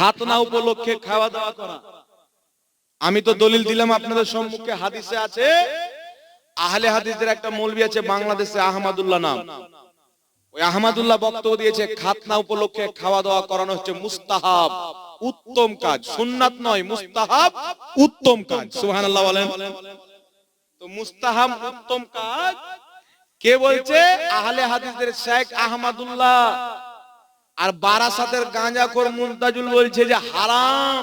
খাতনা উপলক্ষে খাওয়া দাওয়া করা। আমি তো দলিল দিলাম আপনাদের সম্মুখে, হাদিসে আছে, আহলে হাদিসদের একটা মৌলবি আছে বাংলাদেশে আহমদুল্লাহ নাম। ওই আহমদুল্লাহ বক্তব্য দিয়েছে, খাতনা উপলক্ষে খাওয়া দাওয়া করানো হচ্ছে মুস্তাহাব, উত্তম কাজ। সুন্নাত নয়, মুস্তাহাব, উত্তম কাজ। সুবহানাল্লাহ বলেন। তো মুস্তাহাব, উত্তম কাজ, কে বলছে? আহলে হাদিসদের শেখ আহমদুল্লাহ। আর বারাসাতের গাঁজাখোর মুমতাজুল বলছে যে হারাম।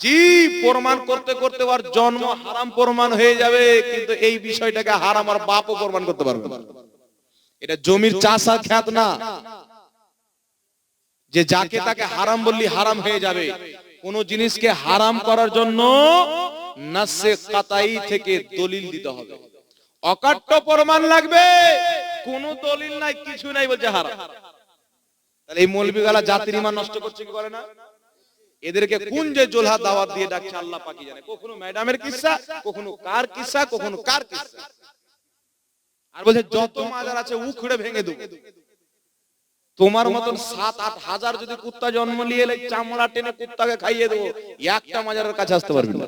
জি, প্রমাণ করতে করতে ওর জন্ম হারাম প্রমাণ হয়ে যাবে, কিন্তু এই বিষয়টাকে হারাম আর বাপও প্রমাণ করতে পারবে এটা জমির চাষ আর খ্যাত না যে যাকে তাকে হারাম বললি হারাম হয়ে যাবে। কোন জিনিসকে হারাম করার জন্য কাতাই থেকে দলিল দিতে হবে। অকাট্য প্রমাণ লাগবে। কোন দলিল নাই, কিছু নাই বলছে হারাম। তাহলে এই মৌলবিগালা জাতির ইমান নষ্ট করছে কি করে না? এদেরকে কোন যে জোলহা দাওয়াত দিয়ে ডাকছে আল্লাহ পাকি জানে। কখনো ম্যাডামের কিসসা কখনো কার কিসসা কখনো কার কিসসা আর বলছে যত মাজার আছে উখড়ে ভেঙে দেবো তোমার মতন সাত আট হাজার যদি কুত্তা জন্ম নিয়ে এলে চামড়া টেনে কুত্তাকে খাইয়ে দেবো। একটা মাজারের কাছে আসতে পারবি না।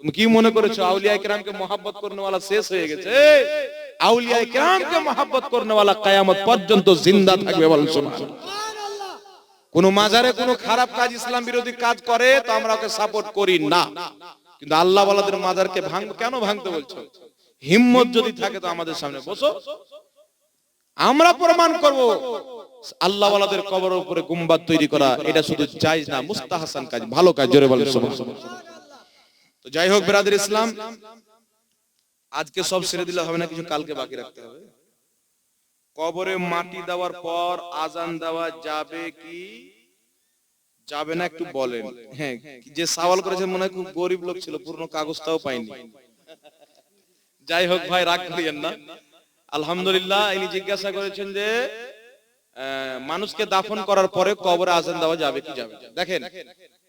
তুমি কি মনে করেছ আউলিয়া কিরামকে মোহাব্বত করনেওয়ালা শেষ হয়ে গেছে। আউলিয়া কিরামকে মোহাব্বত করনেওয়ালা কায়ামত পর্যন্ত জিন্দা থাকবে বলেন সুবহানাল্লাহ। কোন মাজারে কোন খারাপ কাজ ইসলাম বিরোধী কাজ করে তো আমরা ওকে সাপোর্ট করি না। কিন্তু আল্লাহ ওয়ালাদের মাজারকে ভাঙ কেন ভাঙতে বলছো? হিম্মত যদি থাকে তো আমাদের সামনে বসো। আমরা প্রমাণ করব। আল্লাহ ওয়ালাদের কবরের উপরে গুম্বাদ তৈরি করা এটা শুধু জায়েজ না মুস্তাহাসান কাজ ভালো কাজ জোরে বলেন সুবহানাল্লাহ। তো যাই হোক ব্রাদার ইসলাম আজকে সব ছেড়ে দিলে হবে না কিছু কালকে বাকি রাখতে হবে। কবরে মাটি দেওয়ার পর আজান দেওয়া যাবে কি? যাবে না একটু বলেন। হ্যাঁ যে সওয়াল করেছে মনে হয় খুব গরিব লোক ছিল পুরনো কাগজটাও পাইনি যাই হোক ভাই রাগ করিয়েন না আলহামদুলিল্লাহ ইনি জিজ্ঞাসা করেছেন যে আহ, মানুষকে দাফন করার পরে কবরে আজান দেওয়া যাবে কি যাবে? দেখেন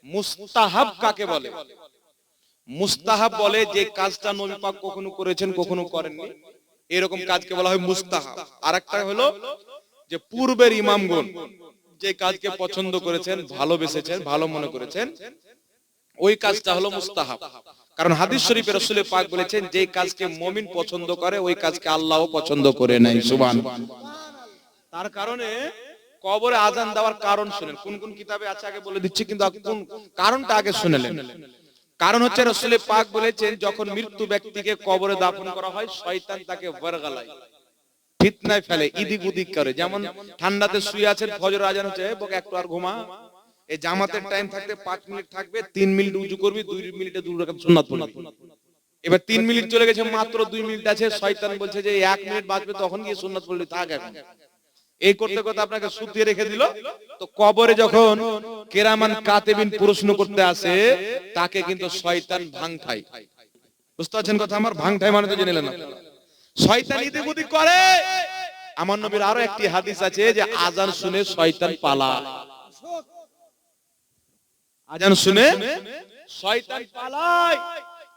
মুস্তাহাব কাকে বলে? মুস্তাহাব বলে যে কাজটা নবী পাক কখনো করেছেন, কখনো করেননি। এরকম কাজকে বলা হয় মুস্তাহাব। আর একটা হলো যে পূর্বের ইমামগণ যে কাজকে পছন্দ করেছেন, ভালোবেসেছেন, ভালো মনে করেছেন, ওই কাজটা হলো মুস্তাহাব। কারণ হাদিস শরীফে রসুল পাক বলেছেন, যে কাজকে মমিন পছন্দ করে, ওই কাজকে আল্লাহও পছন্দ করে নাই সুবান তার কারণে কবরে আজান দেওয়ার কারণ শুনেন। কোন কোন কিতাবে আছে আগে বলে দিচ্ছি, কিন্তু কোন কারণটা আগে শুনেলেন? কারণ হচ্ছে রসুলের পাক বলেছেন যখন মৃত্যু ব্যক্তিকে কবরে দাফন করা হয় শয়তান তাকে বরগালায় ফিতনায় ফেলে ইদিক উদিক করে। যেমন ঠান্ডাতে শুয়ে আছেন ফজর আজান হচ্ছে বকে একটু আর ঘুমা। এই জামাতের টাইম থাকতে পাঁচ মিনিট থাকবে তিন মিনিট উজু করবি দুই মিনিটে দু রকম সুন্নাত পড়বি এবার তিন মিনিট চলে গেছে মাত্র দুই মিনিট আছে শয়তান বলছে যে এক মিনিট বাঁচবে তখন গিয়ে সুন্নাত পড়লি থাক এখন। এই করতে করতে আপনাকে সুতিয়ে রেখে দিল। তো কবরে যখন কেরামান কাতেবিন প্রশ্ন করতে আসে তাকে কিন্তু শয়তান ভাঙঠাই। বুঝতে পারছেন কথা আমার? ভাঙঠাই মানে তো জেনে নিলেন শয়তান ইদিক উদিক করে। আমার নবীর আরও একটি হাদিস আছে যে আজান শুনে শয়তান পালা। আজান শুনে শয়তান পালায়।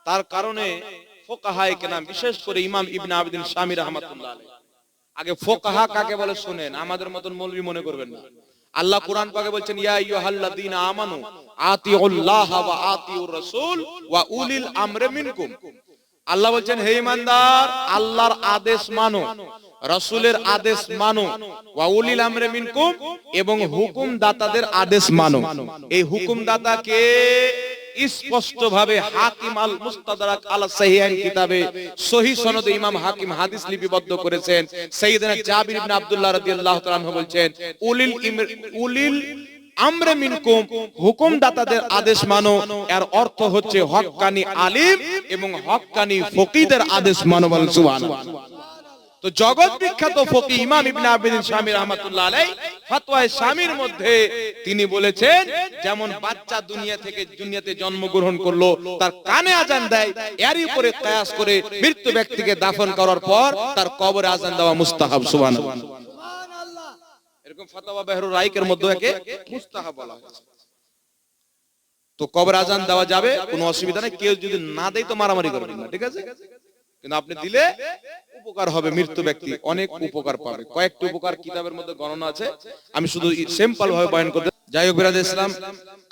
তার কারণে ফোকাহায় কেনা বিশেষ করে ইমাম ইবনে আবিদিন শামী রাহমাতুল্লাহ আগে ফোকাহা কাকে বলে শুনেন? আমাদের মতন মৌলবি মনে করবেন না। আল্লাহ কোরআন পাকে বলছেন, ইয়া আইয়ুহাল্লাযীনা আমানু আতিউল্লাহ ওয়া আতিউর রাসূল ওয়া উলিল আমরি মিনকুম। আল্লাহ বলছেন, হে ইমানদার, আল্লাহর আদেশ মানো, রাসূলের আদেশ মানো, ওয়া উলিল আমরি মিনকুম এবং হুকুম দাতাদের আদেশ মানো। এই হুকুম দাতা কে? স্পষ্ট ভাবে হাকিম আল মুস্তাদরাক আল সাহিহাইন কিতাবে সহি সনদে ইমাম হাকিম হাদিস লিপিবদ্ধ করেছেন। সাইয়েদনা জাবির ইবনে আব্দুল্লাহ রাদিয়াল্লাহু তাআলা আনহু বলছেন, উলিল উলিল আমরে মিনকুম হুকুম দাতাদের আদেশ মানো। এর অর্থ হচ্ছে হক্কানি আলিম এবং হক্কানি ফকিদের আদেশ মানো বল সুবহানাল্লাহ। তো জগৎ বিখ্যাত ফকি ইমাম ইবনে আবিদিন স্বামী রহমাতুল্লাহ আলাই ফতোয়ায়ে স্বামীর মধ্যে তিনি বলেছেন যেমন বাচ্চা দুনিয়া থেকে দুনিয়াতে জন্মগ্রহণ করল তার কানে আজান দেয় এরই উপরে কিয়াস করে মৃত্যু ব্যক্তিকে দাফন করার পর তার কবরে আজান দেওয়া মুস্তাহাব সুবহানাল্লাহ। এরকম ফতোয়া বেহরুর রাইকের মধ্যে একে মুস্তাহাব বলা হয়েছে। তো কবর আজান দেওয়া যাবে কোনো অসুবিধা নেই কেউ যদি না দেয় তো মারামারি করবেন না ঠিক আছে? কিন্তু আপনি দিলে উপকার হবে মৃত্যু ব্যক্তি। অনেক উপকার পাবে। কয়েকটি উপকার কিতাবের মধ্যে গণনা আছে। আমি শুধু সিম্পল ভাবে বয়ান করতে যাই হোক বিরাদ ইসলাম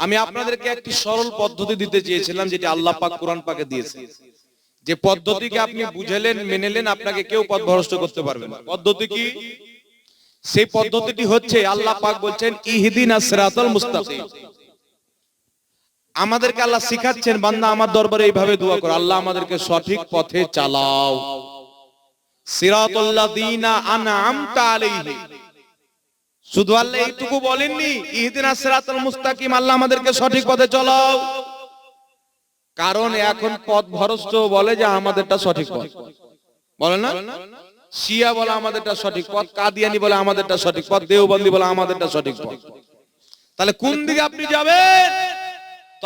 আমি আপনাদেরকে একটি সরল পদ্ধতি দিতে চেয়েছিলাম যেটা আল্লাহ পাক কোরআন পাকে দিয়েছে। যে পদ্ধতিকে আপনি বুঝালেন মেনেলেন আপনাকে কেউ পথ ভ্রষ্ট করতে পারবে না। পদ্ধতি কি? সেই পদ্ধতিটি হচ্ছে আল্লাহ পাক বলছেন ইহদিনা সিরাতাল মুস্তাকিম। আমাদেরকে আল্লাহ শিখাচ্ছেন, বান্দা আমার দরবারে এইভাবে দোয়া করো। আল্লাহ আমাদেরকে সঠিক পথে চালাও। সিরাতাল্লাযীনা শুধু আল্লাহ এইটুকু বলেননি, ইহদিনা সিরাতাল মুস্তাকিম, আল্লাহ আমাদেরকে সঠিক পথে চালাও। কারণ এখন পথ ভরস্ত বলে যে আমাদেরটা সঠিক পথ। বলে না? শিয়া বলে আমাদেরটা সঠিক পথ, কাদিয়ানি বলে আমাদেরটা সঠিক পথ, দেওবন্দি বলে আমাদেরটা সঠিক পথ। তাহলে কোন দিকে আপনি যাবেন?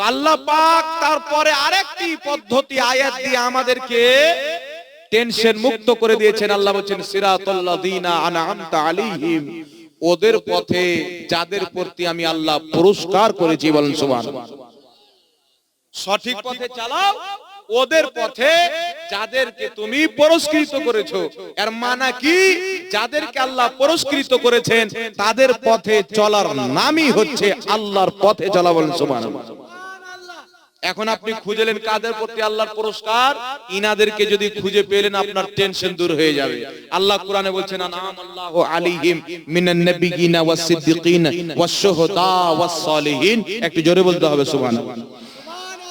আল্লাহ পাক তারপরে আরেকটি পদ্ধতি, আয়াত দিয়ে আমাদেরকে টেনশন মুক্ত করে দিয়েছেন। আল্লাহ বলছেন, সিরাতাল্লাযীনা আনআমতা আলাইহিম। ওদের পথে, যাদের প্রতি আমি আল্লাহ পুরস্কার করেছি বলেন সুবহানাল্লাহ সঠিক পথে চালাও, ওদের পথে যাদেরকে তুমি পুরস্কৃত করেছ। এর মানা কি? যাদেরকে আল্লাহ পুরস্কৃত করেছেন, তাদের পথে চলার নামই হচ্ছে আল্লাহর পথে চলা বলেন সুবহানাল্লাহ এখন আপনি খুঁজলেন কাদের প্রতি আল্লাহর পুরস্কার? ইনাদেরকে যদি খুঁজে পেলেন আপনার টেনশন দূর হয়ে যাবে। আল্লাহ কোরআনে বলছেন আনাম আলাইহিম মিনান নাবিয়িনা ওয়াস সিদ্দিকিন ওয়াস শুহাদা ওয়াস সালিহিন। একটু জোরে বলতে হবে, সুবহানাল্লাহ।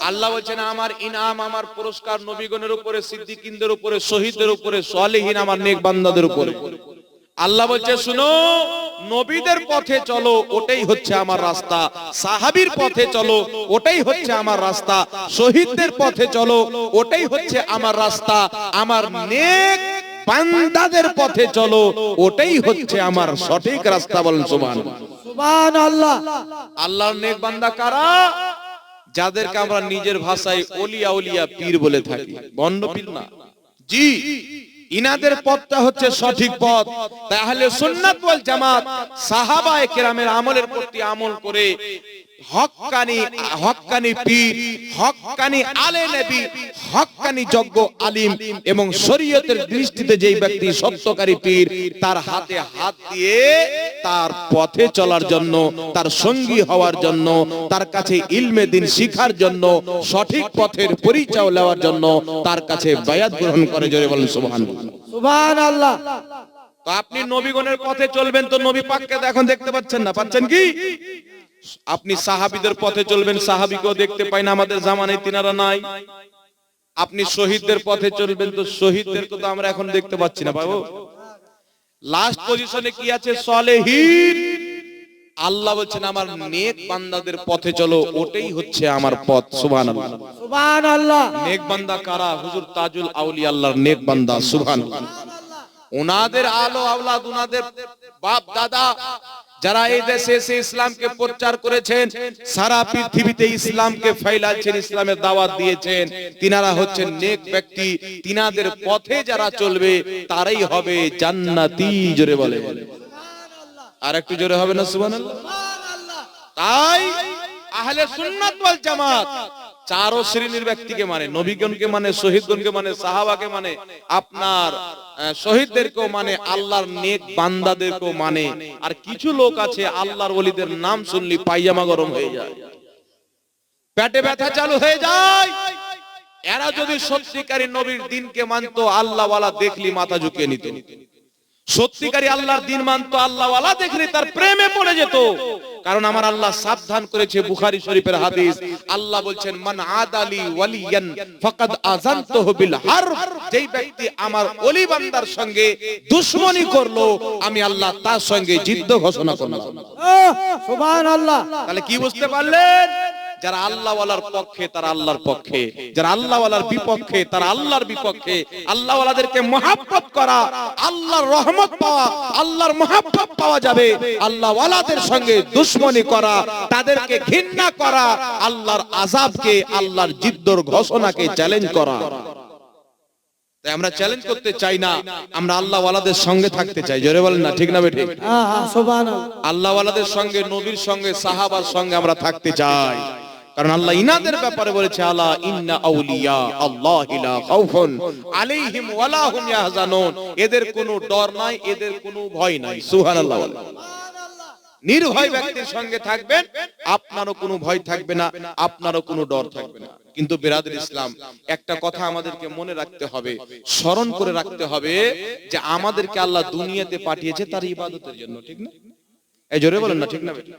আল্লাহ বলছেন, আমার ইনাম আমার পুরস্কার নবীগণের উপরে, সিদ্দিকিনদের উপরে, শহীদদের উপরে, সালেহীন আমার নেক বান্দাদের উপরে। আল্লাহ বলছে শুনো নবীদের পথে চলো ওটাই হচ্ছে আমার রাস্তা। সাহাবীর পথে চলো ওটাই হচ্ছে আমার রাস্তা। শহীদদের পথে চলো ওটাই হচ্ছে আমার রাস্তা। আমার নেক বান্দাদের পথে চলো ওটাই হচ্ছে আমার সঠিক রাস্তা। বলেন সুবহানাল্লাহ সুবহানাল্লাহ। আল্লাহর নেক বান্দা কারা? যাদেরকে আমরা নিজের ভাষায় ওলিয়া ওলিয়া পীর বলে থাকি। বন্ড পীর না। জি। ইনাদের পথটা হচ্ছে সঠিক পথ। তাহলে সুন্নাত ওয়াল জামাত সাহাবায়ে কেরামের আমলের প্রতি আমল করে হক্কানি হক্কানি পীর, হক্কানি আলে নবী, হক্কানি যজ্ঞ আলিম এবং শরীয়তের দৃষ্টিতে যেই ব্যক্তি সত্যকারী পীর, তার হাতে হাত দিয়ে তার পথে চলার জন্য তার সঙ্গী হওয়ার জন্য তার কাছে ইলমে দিন শিখার জন্য সঠিক পথের পরিচয় নেওয়ার জন্য তার কাছে বায়াত গ্রহণ করে জোরে বলেন সুবহানাল্লাহ। সুবহানাল্লাহ। তো আপনি নবীগণের পথে চলবেন তো নবী পাককে এখন দেখতে পাচ্ছেন না পাচ্ছেন কি? আপনি সাহাবীদের পথে চলবেন সাহাবীকেও দেখতে পাই না আমাদের জামানায় তিনারা নাই। আপনি শহীদদের পথে চলবেন তো শহীদদেরকে তো আমরা এখন দেখতে পাচ্ছি না বাবু। লাস্ট পজিশনে কি আছে? সলেহীন। আল্লাহ বলছেন আমার নেক বান্দাদের পথে চলো ওটাই হচ্ছে আমার পথ। সুবহানাল্লাহ। সুবহানাল্লাহ। নেক বান্দা কারা? হুজুর তাজুল আউলিয়া আল্লাহর নেক বান্দা সুবহানাল্লাহ। ওনাদের আলো আওলাদ ওনাদের বাপ দাদা যারা এই দেশে এসে ইসলামকে প্রচার করেছেন, সারা পৃথিবীতে ইসলামকে ফেলাচ্ছেন, ইসলামের দাওয়াত দিয়েছেন, তিনারা হচ্ছেন নেক ব্যক্তি, তিনাদের পথে যারা চলবে, তারাই হবে জান্নাতি, জোরে বলে। আর একটু জোরে হবে না, সুবহানাল্লাহ? তাই আহলে সুন্নাত ওয়াল জামাত চারো শ্রেণির ব্যক্তিকে মানে নবীগণকে মানে শহীদগণকে মানে সাহাবাকে মানে আপনার শহীদদেরকেও মানে আল্লাহর নেক বান্দাদেরকেও মানে। আর কিছু লোক আছে, আল্লাহর ওলিদের নাম শুনলি পাইজামা গরম হয়ে যায়। পেটে ব্যথা চালু হয়ে যায়। এরা যদি সত্যিকারী নবীর দিনকে মানতো, আল্লাহওয়ালা দেখলি মাথা ঝুঁকিয়ে নিত। সত্যিকারী আল্লাহর দিন মানতো আল্লাহওয়ালা দেখলে তার প্রেমে পড়ে যেত। কারণ আমার আল্লাহ সাবধান করেছে বুখারী শরীফের হাদিস। আল্লাহ বলছেন মান আদালি ওয়ালিয়ান ফাকাদ আযানতুহু বিল হারব যেই ব্যক্তি আমার ওলি বান্দার সঙ্গে দুশমনি করল আমি আল্লাহ তার সঙ্গে যুদ্ধ ঘোষণা করলাম। সুবহানাল্লাহ। তাহলে কি বুঝতে পারলেন? যারা আল্লাহওয়ালার পক্ষে তারা আল্লাহর পক্ষে। যারা আল্লাহওয়ালার বিপক্ষে তারা আল্লাহর বিপক্ষে। আল্লাহওয়ালাদেরকে মহাব্বত করা আল্লাহর রহমত পাওয়া আল্লাহর মহাব্বত পাওয়া যাবে। আল্লাহওয়ালাদের সঙ্গে দুশ্মনী করা তাদেরকে ঘৃণা করা আল্লাহর আযাবকে আল্লাহর জিদ্দর ঘোষণাকে চ্যালেঞ্জ করা। তাই আমরা চ্যালেঞ্জ করতে চাই না আমরা আল্লাহওয়ালাদের সঙ্গে থাকতে চাই। জোরে বলেন না ঠিক না বেঠিক? হ্যাঁ হ্যাঁ আল্লাহওয়ালাদের সঙ্গে নবীর সঙ্গে সাহাবার সঙ্গে আমরা থাকতে চাই। কারণ আল্লাহ ইনাদের ব্যাপারে বলেছে, আলা ইন্না আউলিয়া আল্লাহ লা খাউফুন আলাইহিম ওয়ালা হুম ইয়াহজানুন। এদের কোনো ডর নাই, এদের কোনো ভয় নাই। সুবহানাল্লাহ নির্ভয় ব্যক্তির সঙ্গে থাকবেন, আপনারও কোনো ভয় থাকবে না, আপনারও কোনো ডর থাকবে না। কিন্তু বেরাদের ইসলাম, একটা কথা আমাদেরকে মনে রাখতে হবে, স্মরণ করে রাখতে হবে যে আমাদেরকে আল্লাহ দুনিয়াতে পাঠিয়েছে তার ইবাদতের জন্য, ঠিক না? এই জোরে বলেন না, ঠিক না? বেটা?